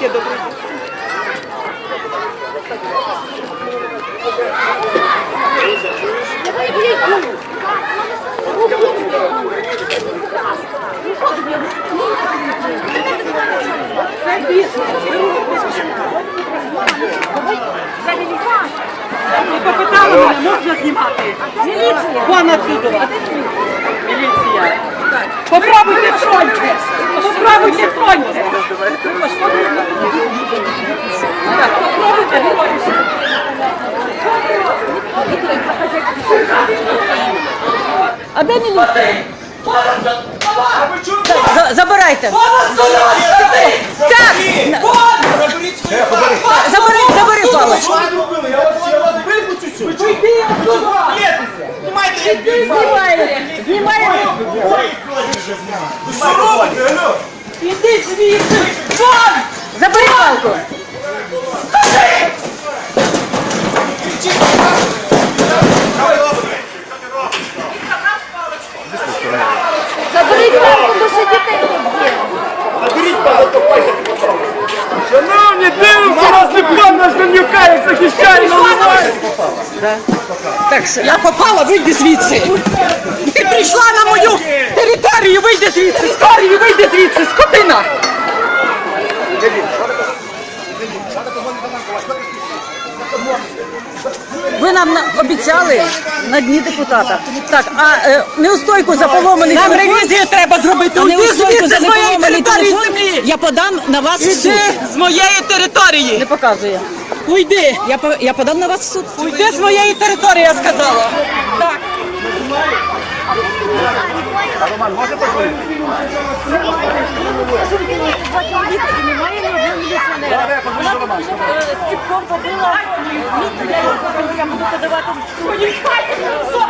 Руки добрі. Не попитали мене, можна знімати? Міліція. Вон отсюда. Міліція. Попробуйте фронте. Попробуйте фронте. Попробуйте фронте. А де міліція? За- Забирайте. Так, забери, забери паличку. Знімаємо, знімаємо. Іди звідси. Вон! Забери палку. Заберіть палку, бо ще дітей тут є. Шановні, дивимося на Степана Жданюка, як захищає наливає. Що я попала, вийди звідси. Ти прийшла на мою територію, вийди звідси, скорію, вийди звідси, скотина. Ви нам обіцяли на дні депутата. Так, а е, неустойку за поломаний Нам ревізію треба зробити. Уйди звідси з моєї території землі. Я подам на вас в суд. Іди з моєї території. Не показує. Уйди. Я, по- я подам на вас в суд. Уйди з моєї території, я сказала. Так. Немає ні одного міліціонера. Вона е, з ціпком побила мітку, я його побила, я буду подавати в суд.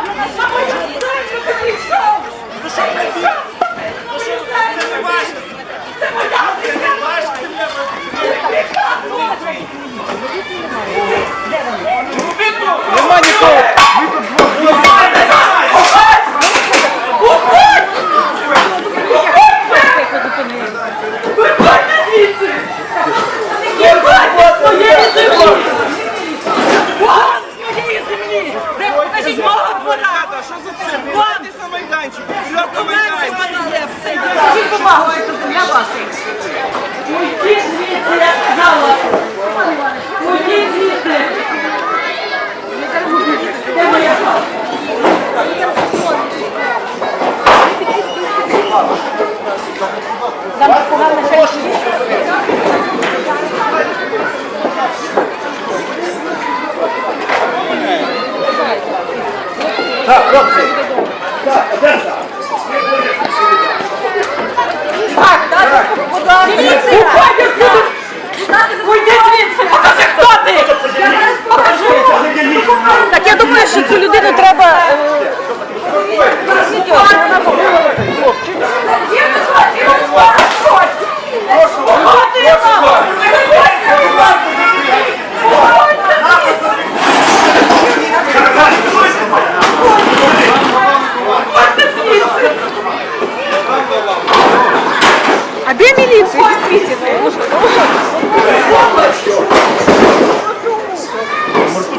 Нема いいね。Так, так, будь ласка. Уходь. Уйди звідси. Покажи, хто ти. Покажи. Так я думаю, що цю людину треба... А де міліція?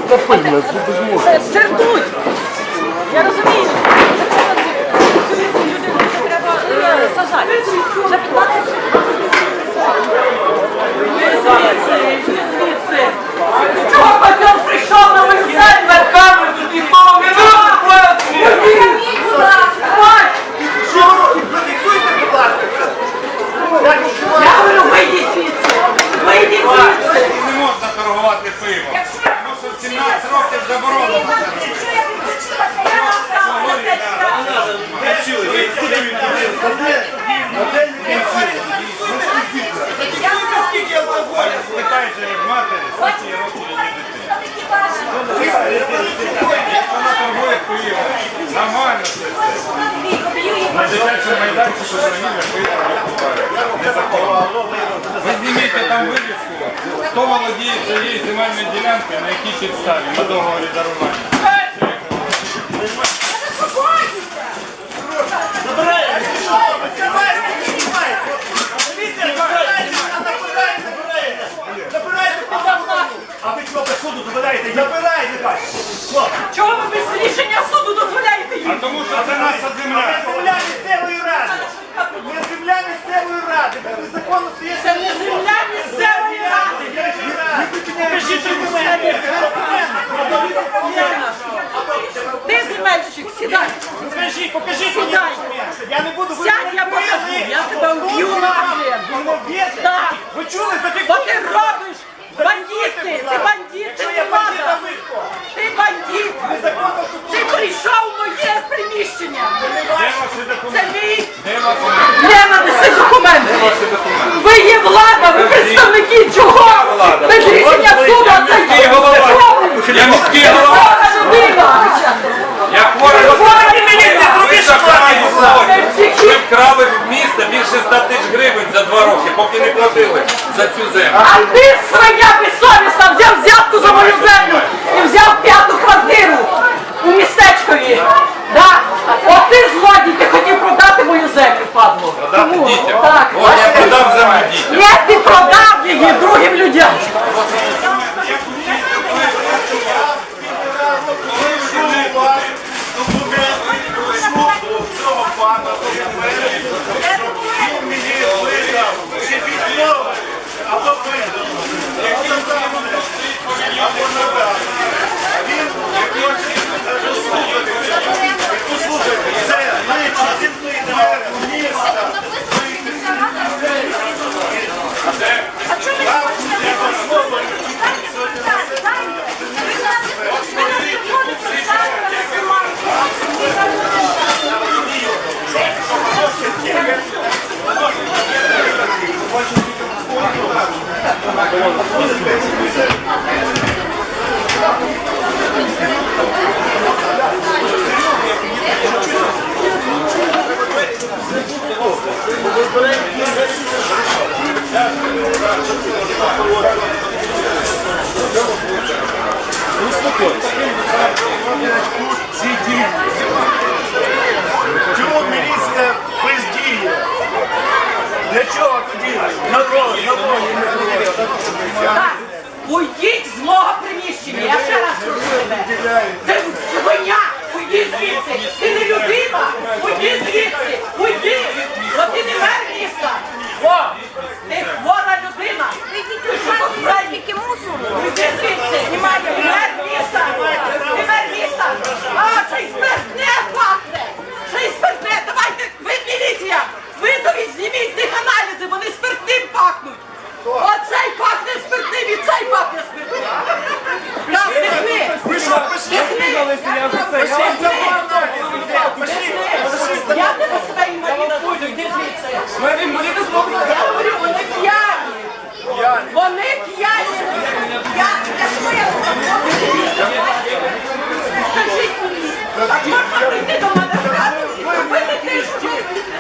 Действительно. Жартують. Я розумію. Цю людину треба сажати. Вже 15 Звідси, звідси. Чого потім прийшов на мою на камеру, тут нікого не Я говорю, вийдіть звідси. Не можна торгувати пивом. Тому що 17 років заборонено. Спитайте як матері, скільки років її дитини. Вона торгує пивом. Нормально все це. На. Ви знімете там вивіску, хто володіє цією земельною ділянкою, на якій підставі, на договорі дарування. рішення суду дозволяєте, забирайте нехай. Чого ви без рішення суду дозволяєте їм? А тому що це наша земля. Ми земля місцевої ради. Ми земля місцевої ради. Ми законно стоїть. Це не земля місцевої ради. Покажіть документи. Ти земельщик, сідай. Покажи, покажи мені. Сідай. Я не буду Сядь, я покажу. Я тебе вб'ю на Ви чули? Бо ти робиш бандит ти, ти бандит, ти влада, ти бандит, ти прийшов в моє приміщення. Це мій. Нема де цих. Ви є влада, ви представники чого? Без рішення суду, це є Я міський голова. Я хворий. Хворий Ви вкрали в місто більше 100 тисяч гривень за два роки, поки не платили за цю землю. А ти своя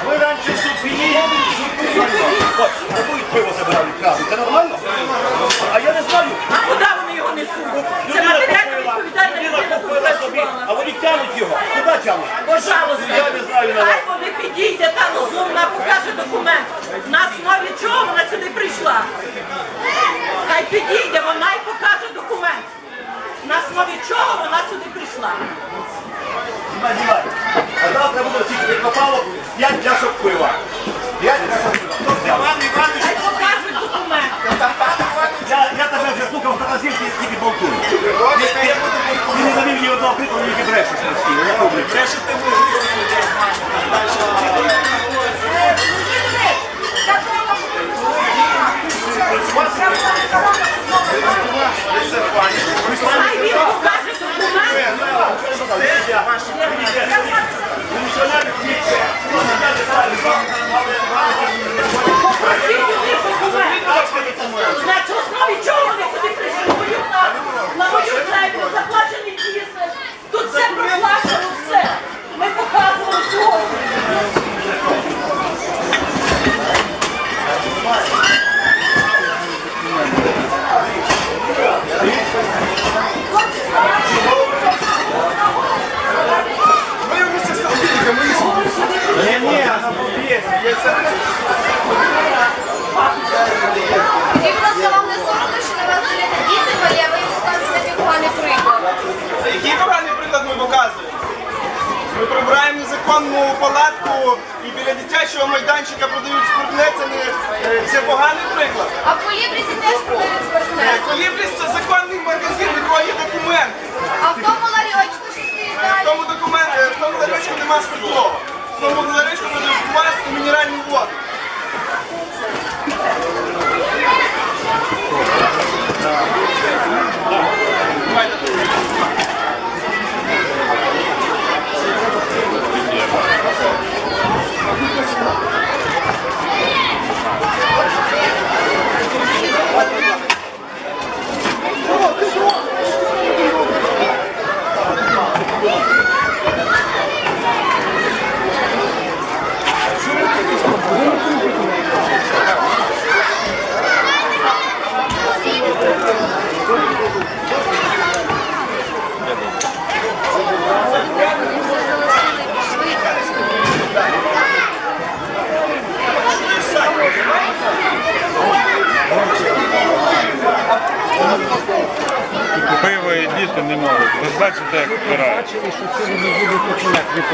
Ви раніше супіні, Рахують пиво забирали, правда. Це нормально? А я не знаю. А куди вони його несуть? Це матеріально відповідальна. А вони тянуть його. Куди тянуть? Пожалуйста. Я не знаю. Хай вони підійде та розумна, покаже документ. На основі чого вона сюди прийшла? Хай підійде, вона й покаже документ на основі чого вона сюди прийшла. Дівай, дівай. А завтра буде всіх прикопало 5 пляшок пива. 5 пляшок пива. Хто Іван Іванович? Покажуть документи. Я, я тебе вже, слухав в разів, ти стільки болтую. продають спиртне, це не е, це поганий приклад. А в колібрісі теж продають спиртне. Е, колібріс це законний магазин, у якого є документи. А в тому ларьочку що? Е, в тому документи, в тому ларьочку нема спиртного. В тому ларьочку продають кваску, мінеральну воду. Давайте. бачите, як збирають. Ми бачили, що це не буде починати від